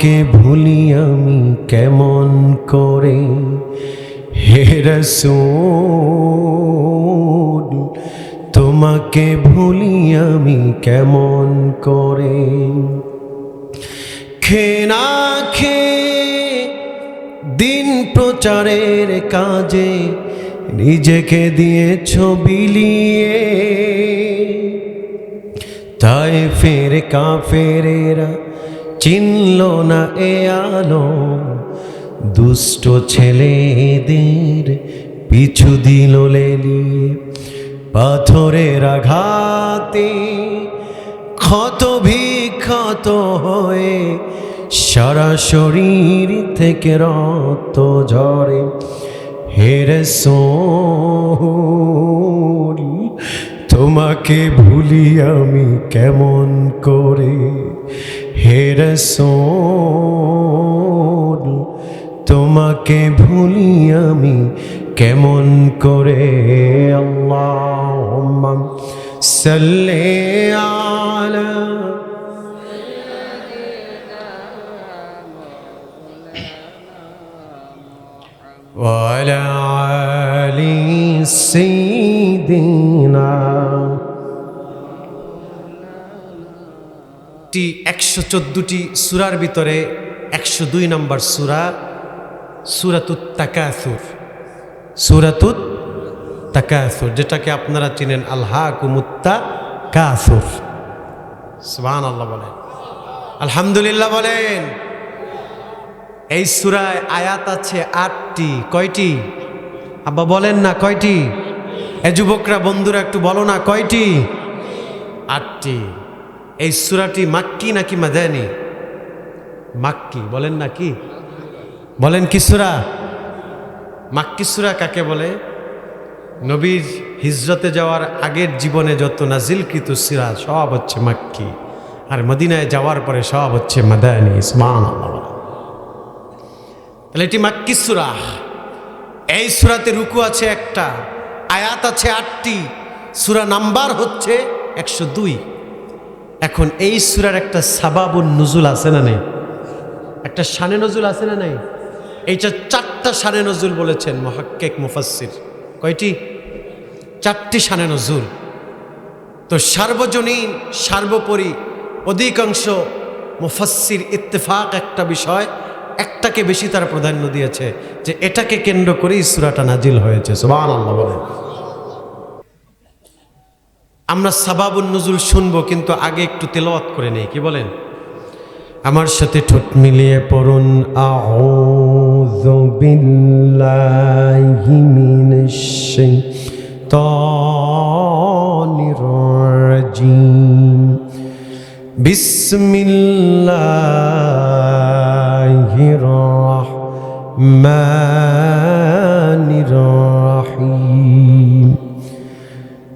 তোমাকে ভুলি আমি কেমন করে? হেরে তোমাকে ভুলি আমি কেমন করে? খে না খে দিন প্রচারের কাজে নিজেকে দিয়েছ বিলিয়ে তাই ফের কাফেরেরা চিনল না এ আলো। দুষ্ট ছেলেদের পিছু দিল লেলিয়ে পাথরের আঘাতে ক্ষত বিক্ষত হয়ে সারা শরীর থেকে রক্ত ঝরে। হেরে সোল তোমাকে ভুলি আমি কেমন করে হেরে সোল তোমাকে ভুলি আমি কেমন করে আল্লাহ সাল্লে আলা وعلى آل سيدنا টি একশো চোদ্দটি সুরার ভিতরে একশো দুই নম্বর সুরা সুরাতুত তাকাসুর সুরাতুত তাকাসুর যেটাকে আপনারা চিনেন আল্লাহ কুমুত্তা কাসুর সুবান আল্লাহ বলেন। আলহামদুলিল্লাহ বলেন। এই সুরায় আয়াত আছে আটটি, কয়টি? আব্বা বলেন না, কয়টি? এ যুবকরা, বন্ধুরা, একটু বলো না, কয়টি? আটটি। এই সুরাটি মাক্কি নাকি মাদানি? মাক্কি, বলেন না কি? বলেন কি সুরা? মাক্কি সুরা কাকে বলে? নবীর হিজরতে যাওয়ার আগের জীবনে যত নাজিলকৃত সিরা, সব হচ্ছে মাক্কি। আর মদিনায় যাওয়ার পরে সব হচ্ছে মাদানি ইসমান তাহলে এটি মাক্কি সুরা। এই সুরাতে রুকু আছে একটা, আয়াত আছে আটটি, সুরা নাম্বার হচ্ছে একশো দুই। এখন এই সুরার একটা সাবাবুন নজুল আছে না নেই? একটা শানে নজুল আছে না নাই? এইটা চারটা শানে নজুল বলেছেন মহাক্কেক মুফাসির কয়টি? চারটি শানে নজুল। তো সার্বজনীন, সার্বোপরি অধিকাংশ মুফাসির ইত্তেফাক একটা বিষয়, একটাকে বেশি তারা প্রাধান্য দিয়েছে যে এটাকে কেন্দ্র করেই সুরাটা নাজিল হয়েছে। সুবাহ আল্লাহ বলেন। আমরা সাবাবুন নজুল শুনব, কিন্তু আগে একটু তেলাওয়াত করে নেই, কি বলেন? আমার সাথে ঠোঁট মিলিয়ে পড়ুন, আউযু বিল্লাহি মিনাশ রহিম।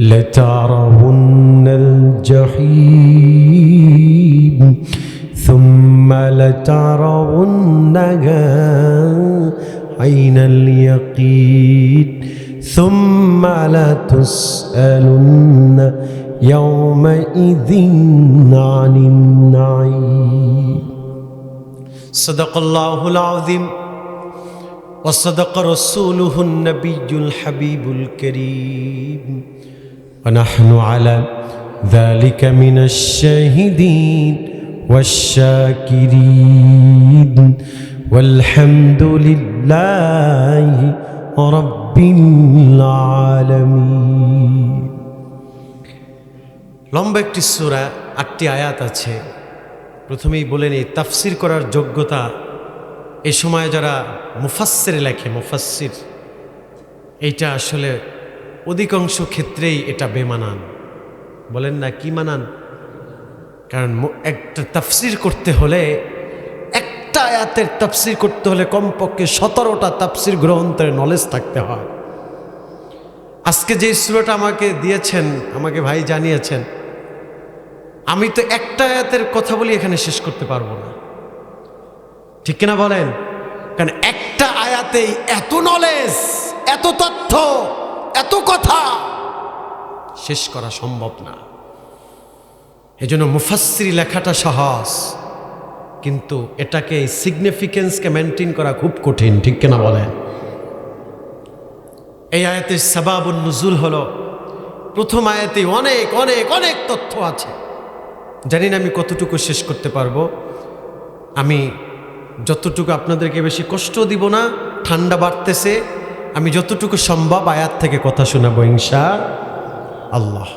لترون الجحيم ثم لترونها عين اليقين ثم لتسألن يومئذ عن النعيم. صدق الله العظيم وصدق رسوله النبي الحبيب الكريم. ونحن على ذلك من الشاهدين والشاكرين والحمد لله رب العالمين লম্বা একটি সূরা আটটি আয়াত আছে প্রথমেই বলে নিই তাফসির করার যোগ্যতা এই সময় যারা মুফাসসির লেখে মুফাসসির এইটা আসলে অধিকাংশ ক্ষেত্রেই এটা বেমানান। বলেন না, কি মানান? কারণ একটা তাফসির করতে হলে, একটা আয়াতের তাফসির করতে হলে কমপক্ষে সতেরোটা তাফসির গ্রন্থের নলেজ থাকতে হয়। আজকে যে সুরাটা আমাকে দিয়েছেন, আমাকে ভাই জানিয়েছেন, আমি তো একটা আয়াতের কথা বলি, এখানে শেষ করতে পারব না। ঠিক কিনা বলেন? কারণ একটা আয়াতেই এত নলেজ এত তথ্য এত কথা শেষ করা সম্ভব না। এজন্য মুফাসসিরি লেখাটা সহজ, কিন্তু এটাকে সিগনিফিকেন্সকে মেনটেন করা খুব কঠিন, ঠিক কিনা বলেন? এই আয়াতের সাবাবুল নজুল হলো, প্রথম আয়াতে অনেক অনেক অনেক তথ্য আছে। জানি না আমি কতটুকু শেষ করতে পারব। আমি যতটুকু আপনাদেরকে বেশি কষ্ট দিব না, ঠান্ডা বাড়তেছে আমি যতটুকু সম্ভব আয়াত থেকে কথা শোনাবো, ইনশা আল্লাহ।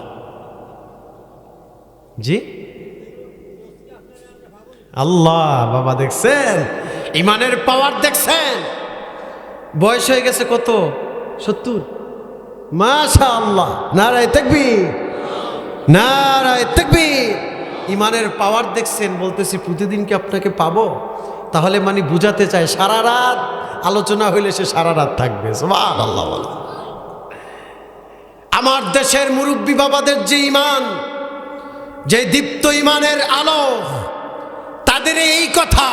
জি? আল্লাহ, বাবা দেখছেন? ইমানের পাওয়ার দেখছেন? বয়স হয়ে গেছে কত? সত্তর? মাশা আল্লাহ নারায় দেখবি নারায় দেখবি ইমানের পাওয়ার দেখছেন, বলতেছি প্রতিদিন কি আপনাকে পাবো? তাহলে মানে বুঝাতে চায় সারা রাত আলোচনা হইলে সে সারা রাত থাকবে। আল্লাহ আমার দেশের মুরব্বী বাবাদের যে ইমান যে দীপ্ত ইমানের আলো, তাদের এই কথা,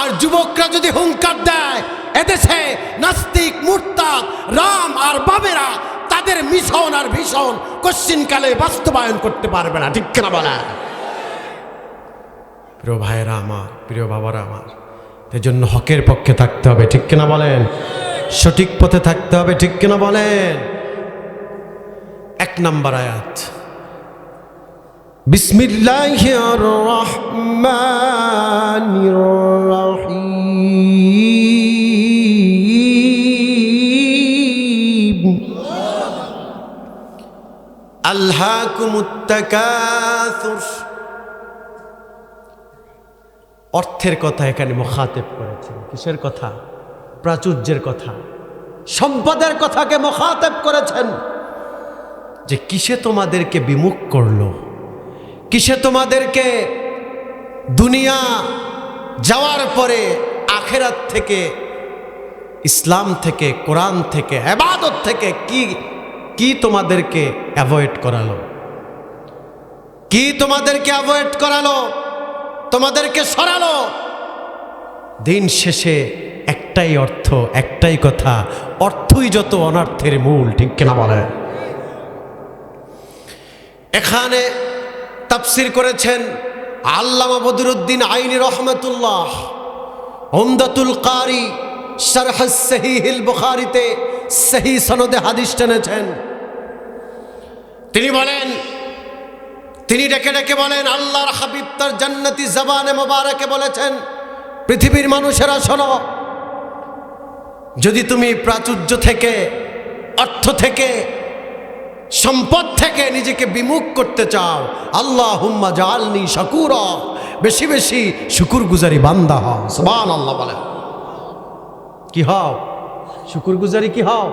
আর যুবকরা যদি হুঙ্কার দেয়, এদেশে নাস্তিক, মুরতাদ, রাম আর বাবেরা, তাদের মিশন আর ভীষণ কশ্চিনকালে বাস্তবায়ন করতে পারবে না, ঠিক কিনা বলা প্রিয় ভাইয়েরা আমার, প্রিয় বাবারা আমার জন্য হকের পক্ষে থাকতে হবে, ঠিক কিনা বলেন? সঠিক পথে থাকতে হবে, ঠিক কিনা বলেন? এক নাম্বার আয়াত। বিসমিল্লাহির রহমানির রহিম। আল্লাহকুমুত তাকাসুর। অর্থের কথা এখানে মুখাতেব করেছেন। কিসের কথা? প্রাচুর্যের কথা। সম্পদের কথাকে মুখাতেব করেছেন। যে কিসে তোমাদেরকে বিমুখ করল? কিসে তোমাদেরকে দুনিয়া যাওয়ার পরে আখেরাত থেকে, ইসলাম থেকে, কোরআন থেকে, এবাদত থেকে কি কি তোমাদেরকে অ্যাভয়েড করালো? কি তোমাদেরকে অ্যাভয়েড করালো? তোমাদেরকে সরালো। দিন শেষে একটাই অর্থ, একটাই কথা, অর্থই যত অনার্থের মূল, ঠিক কিনা বলে? এখানে তাফসির করেছেন আল্লামা বদরুদ্দিন আইনি রহমতুল্লাহ। ওমদাতুল কারি শারহ সহিহিল বুখারিতে সহি সনদে হাদিস টেনেছেন। তিনি বলেন তিনি ডেকে ডেকে বলেন, আল্লাহর হাবিব তার জান্নাতি জবানে মোবারকে বলেছেন, পৃথিবীর মানুষেরা শোনো, যদি তুমি প্রাচুর্য থেকে, অর্থ থেকে, সম্পদ থেকে নিজেকে বিমুখ করতে চাও আল্লাহ হুম্মা জালনি শকুর, বেশি বেশি শুকুর গুজারি বান্দা হও সুবান আল্লাহ বলে কি হও? শুকুর গুজারি কি হও?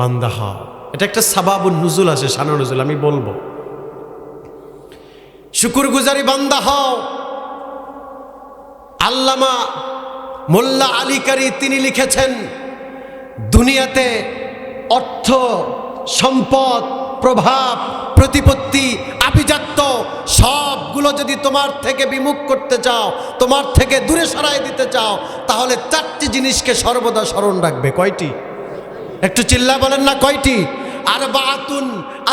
বান্দা হও। এটা একটা সাবাবুন নুজুল আছে সানা নজুল, আমি বলব। শুকুর গুজারি বান্দা হও। আল্লামা মোল্লা আলিকারি তিনি লিখেছেন, দুনিয়াতে অর্থ, সম্পদ, প্রভাব, প্রতিপত্তি, আভিজাত্য সবগুলো যদি তোমার থেকে বিমুখ করতে চাও, তোমার থেকে দূরে সরাই দিতে চাও, তাহলে চারটি জিনিসকে সর্বদা স্মরণ রাখবে। কয়টি? একটু চিল্লা বলেন না, কয়টি? আর বাতুন